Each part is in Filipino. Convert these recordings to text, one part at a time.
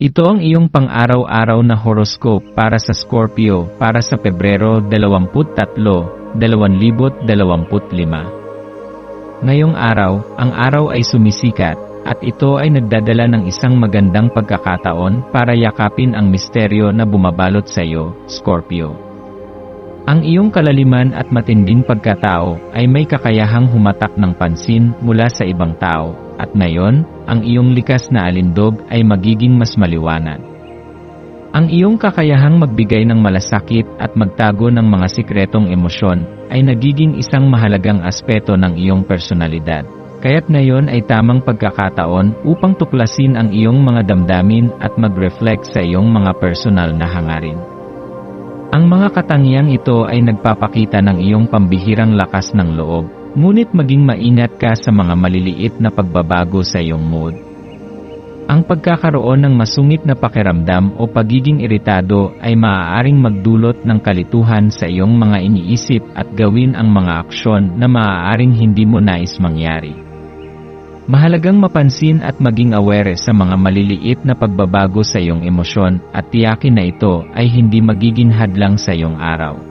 Ito ang iyong pang-araw-araw na horoscope para sa Scorpio para sa Pebrero 23, 2025. Ngayong araw, ang araw ay sumisikat, at ito ay nagdadala ng isang magandang pagkakataon para yakapin ang misteryo na bumabalot sa iyo, Scorpio. Ang iyong kalaliman at matinding pagkatao ay may kakayahang humatak ng pansin mula sa ibang tao, at ngayon, ang iyong likas na alindog ay magiging mas maliwanag. Ang iyong kakayahang magbigay ng malasakit at magtago ng mga sikretong emosyon ay nagiging isang mahalagang aspeto ng iyong personalidad. Kaya't ngayon ay tamang pagkakataon upang tuklasin ang iyong mga damdamin at mag-reflect sa iyong mga personal na hangarin. Ang mga katangiang ito ay nagpapakita ng iyong pambihirang lakas ng loob, Ngunit maging maingat ka sa mga maliliit na pagbabago sa iyong mood. Ang pagkakaroon ng masungit na pakiramdam o pagiging iritado ay maaaring magdulot ng kalituhan sa iyong mga iniisip at gawin ang mga aksyon na maaaring hindi mo nais mangyari. Mahalagang mapansin at maging aware sa mga maliliit na pagbabago sa iyong emosyon at tiyakin na ito ay hindi magiging hadlang sa iyong araw.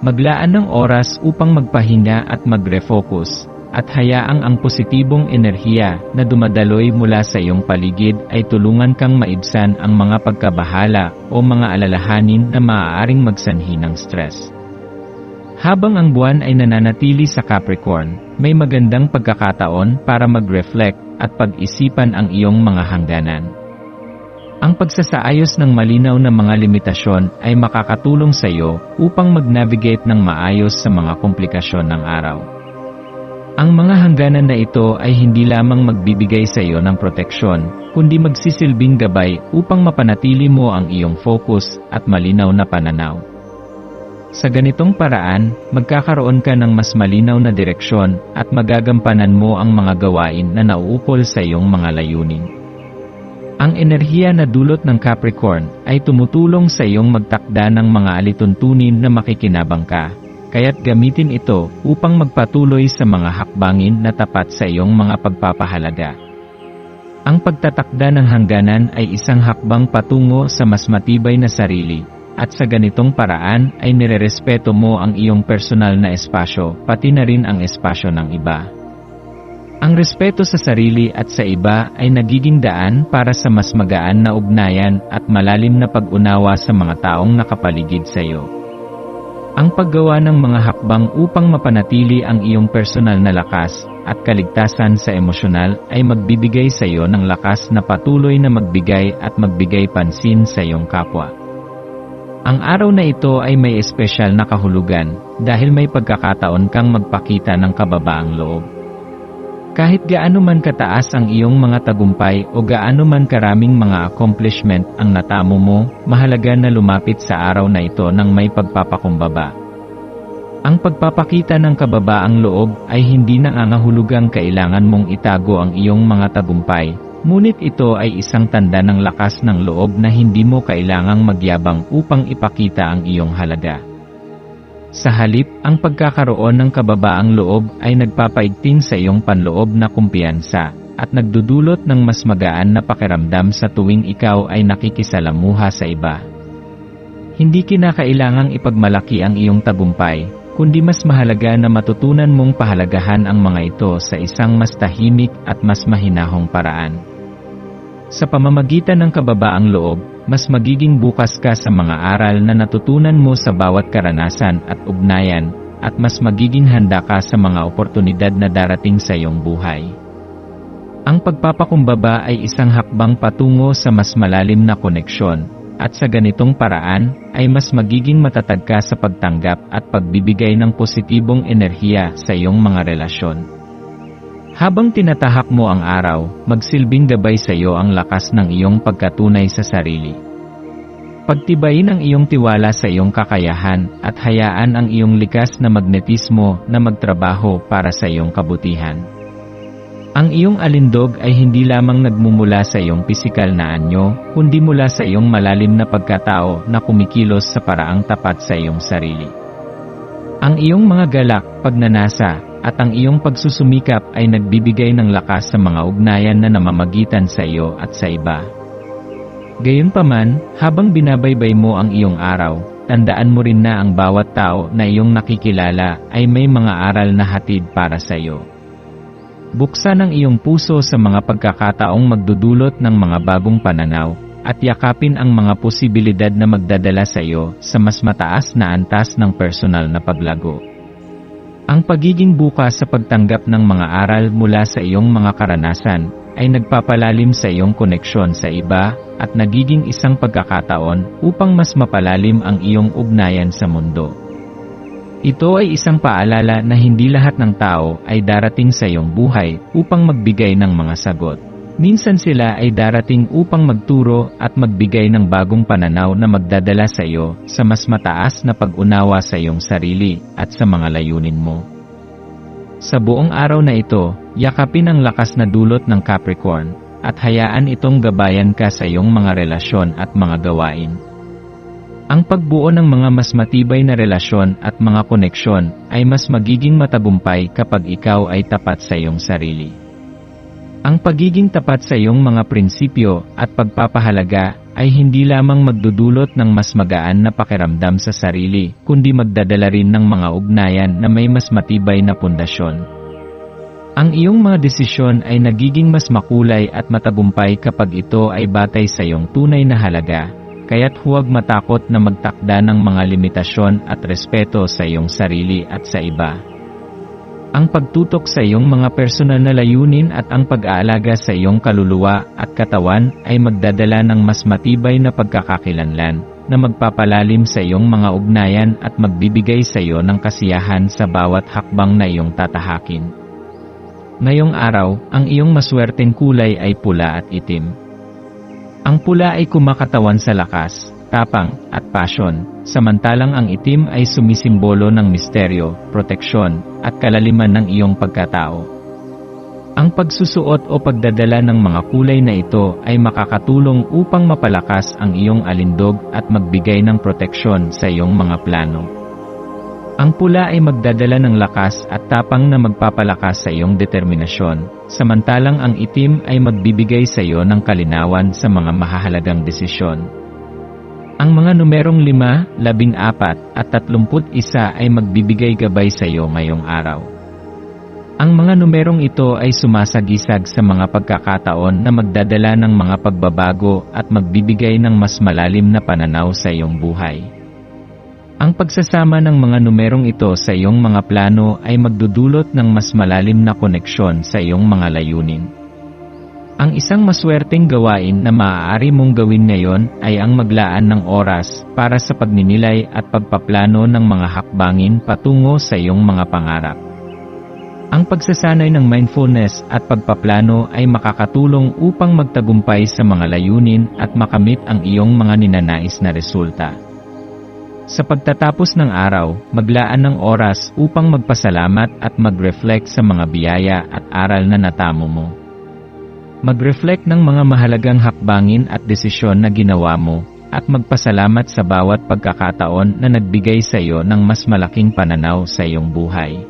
Maglaan ng oras upang magpahinga at mag-refocus, at hayaang ang positibong enerhiya na dumadaloy mula sa iyong paligid ay tulungan kang maibsan ang mga pagkabahala o mga alalahanin na maaaring magsanhi ng stress. Habang ang buwan ay nananatili sa Capricorn, may magandang pagkakataon para mag-reflect at pag-isipan ang iyong mga hangganan. Ang pagsasaayos ng malinaw na mga limitasyon ay makakatulong sa iyo upang mag-navigate ng maayos sa mga komplikasyon ng araw. Ang mga hangganan na ito ay hindi lamang magbibigay sa iyo ng proteksyon, kundi magsisilbing gabay upang mapanatili mo ang iyong focus at malinaw na pananaw. Sa ganitong paraan, magkakaroon ka ng mas malinaw na direksyon at magagampanan mo ang mga gawain na nauukol sa iyong mga layunin. Ang enerhiya na dulot ng Capricorn ay tumutulong sa iyong magtakda ng mga alituntunin na makikinabang ka, kaya't gamitin ito upang magpatuloy sa mga hakbangin na tapat sa iyong mga pagpapahalaga. Ang pagtatakda ng hangganan ay isang hakbang patungo sa mas matibay na sarili, at sa ganitong paraan ay nirerespeto mo ang iyong personal na espasyo, pati na rin ang espasyo ng iba. Ang respeto sa sarili at sa iba ay nagiging daan para sa mas magaan na ugnayan at malalim na pag-unawa sa mga taong nakapaligid sa iyo. Ang paggawa ng mga hakbang upang mapanatili ang iyong personal na lakas at kaligtasan sa emosyonal ay magbibigay sa iyo ng lakas na patuloy na magbigay at magbigay pansin sa iyong kapwa. Ang araw na ito ay may espesyal na kahulugan dahil may pagkakataon kang magpakita ng kababaang loob. Kahit gaano man kataas ang iyong mga tagumpay o gaano man karaming mga accomplishment ang natamo mo, mahalaga na lumapit sa araw na ito ng may pagpapakumbaba. Ang pagpapakita ng kababaang loob ay hindi nangangahulugang kailangan mong itago ang iyong mga tagumpay, ngunit ito ay isang tanda ng lakas ng loob na hindi mo kailangang magyabang upang ipakita ang iyong halaga. Sa halip, ang pagkakaroon ng kababaang loob ay nagpapaigting sa iyong panloob na kumpiyansa, at nagdudulot ng mas magaan na pakiramdam sa tuwing ikaw ay nakikisalamuha sa iba. Hindi kinakailangang ipagmalaki ang iyong tagumpay, kundi mas mahalaga na matutunan mong pahalagahan ang mga ito sa isang mas tahimik at mas mahinahong paraan. Sa pamamagitan ng kababaang loob, mas magiging bukas ka sa mga aral na natutunan mo sa bawat karanasan at ugnayan, at mas magiging handa ka sa mga oportunidad na darating sa iyong buhay. Ang pagpapakumbaba ay isang hakbang patungo sa mas malalim na koneksyon, at sa ganitong paraan, ay mas magiging matatag ka sa pagtanggap at pagbibigay ng positibong enerhiya sa iyong mga relasyon. Habang tinatahak mo ang araw, magsilbing gabay sa iyo ang lakas ng iyong pagkatunay sa sarili. Pagtibayin ang iyong tiwala sa iyong kakayahan at hayaan ang iyong likas na magnetismo na magtrabaho para sa iyong kabutihan. Ang iyong alindog ay hindi lamang nagmumula sa iyong pisikal na anyo, kundi mula sa iyong malalim na pagkatao na kumikilos sa paraang tapat sa iyong sarili. Ang iyong mga galak, pagnanasa, at ang iyong pagsusumikap ay nagbibigay ng lakas sa mga ugnayan na namamagitan sa iyo at sa iba. Gayunpaman, habang binabaybay mo ang iyong araw, tandaan mo rin na ang bawat tao na iyong nakikilala ay may mga aral na hatid para sa iyo. Buksan ang iyong puso sa mga pagkakataong magdudulot ng mga bagong pananaw, at yakapin ang mga posibilidad na magdadala sa iyo sa mas mataas na antas ng personal na paglago. Ang pagiging bukas sa pagtanggap ng mga aral mula sa iyong mga karanasan ay nagpapalalim sa iyong koneksyon sa iba at nagiging isang pagkakataon upang mas mapalalim ang iyong ugnayan sa mundo. Ito ay isang paalala na hindi lahat ng tao ay darating sa iyong buhay upang magbigay ng mga sagot. Minsan sila ay darating upang magturo at magbigay ng bagong pananaw na magdadala sa iyo sa mas mataas na pag-unawa sa iyong sarili at sa mga layunin mo. Sa buong araw na ito, yakapin ang lakas na dulot ng Capricorn at hayaan itong gabayan ka sa iyong mga relasyon at mga gawain. Ang pagbuo ng mga mas matibay na relasyon at mga koneksyon ay mas magiging matagumpay kapag ikaw ay tapat sa iyong sarili. Ang pagiging tapat sa iyong mga prinsipyo at pagpapahalaga ay hindi lamang magdudulot ng mas magaan na pakiramdam sa sarili, kundi magdadala rin ng mga ugnayan na may mas matibay na pundasyon. Ang iyong mga desisyon ay nagiging mas makulay at matagumpay kapag ito ay batay sa iyong tunay na halaga, kaya't huwag matakot na magtakda ng mga limitasyon at respeto sa iyong sarili at sa iba. Ang pagtutok sa iyong mga personal na layunin at ang pag-aalaga sa iyong kaluluwa at katawan ay magdadala ng mas matibay na pagkakakilanlan na magpapalalim sa iyong mga ugnayan at magbibigay sa iyo ng kasiyahan sa bawat hakbang na iyong tatahakin. Ngayong araw, ang iyong maswerteng kulay ay pula at itim. Ang pula ay kumakatawan sa lakas, tapang, at passion, samantalang ang itim ay sumisimbolo ng misteryo, proteksyon, at kalaliman ng iyong pagkatao. Ang pagsusuot o pagdadala ng mga kulay na ito ay makakatulong upang mapalakas ang iyong alindog at magbigay ng proteksyon sa iyong mga plano. Ang pula ay magdadala ng lakas at tapang na magpapalakas sa iyong determinasyon, samantalang ang itim ay magbibigay sa iyo ng kalinawan sa mga mahahalagang desisyon. Ang mga numerong 5, 14 at 31 ay magbibigay gabay sa iyo ngayong araw. Ang mga numerong ito ay sumasagisag sa mga pagkakataon na magdadala ng mga pagbabago at magbibigay ng mas malalim na pananaw sa iyong buhay. Ang pagsasama ng mga numerong ito sa iyong mga plano ay magdudulot ng mas malalim na koneksyon sa iyong mga layunin. Ang isang maswerteng gawain na maaari mong gawin ngayon ay ang maglaan ng oras para sa pagninilay at pagpaplano ng mga hakbangin patungo sa iyong mga pangarap. Ang pagsasanay ng mindfulness at pagpaplano ay makakatulong upang magtagumpay sa mga layunin at makamit ang iyong mga ninanais na resulta. Sa pagtatapos ng araw, maglaan ng oras upang magpasalamat at mag-reflect sa mga biyaya at aral na natamo mo. Mag-reflect ng mga mahalagang hakbangin at desisyon na ginawa mo, at magpasalamat sa bawat pagkakataon na nagbigay sa iyo ng mas malaking pananaw sa iyong buhay.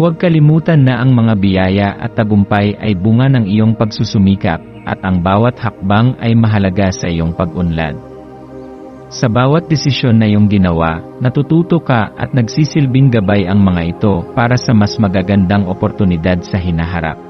Huwag kalimutan na ang mga biyaya at tagumpay ay bunga ng iyong pagsusumikap, at ang bawat hakbang ay mahalaga sa iyong pag-unlad. Sa bawat desisyon na iyong ginawa, natututo ka at nagsisilbing gabay ang mga ito para sa mas magagandang oportunidad sa hinaharap.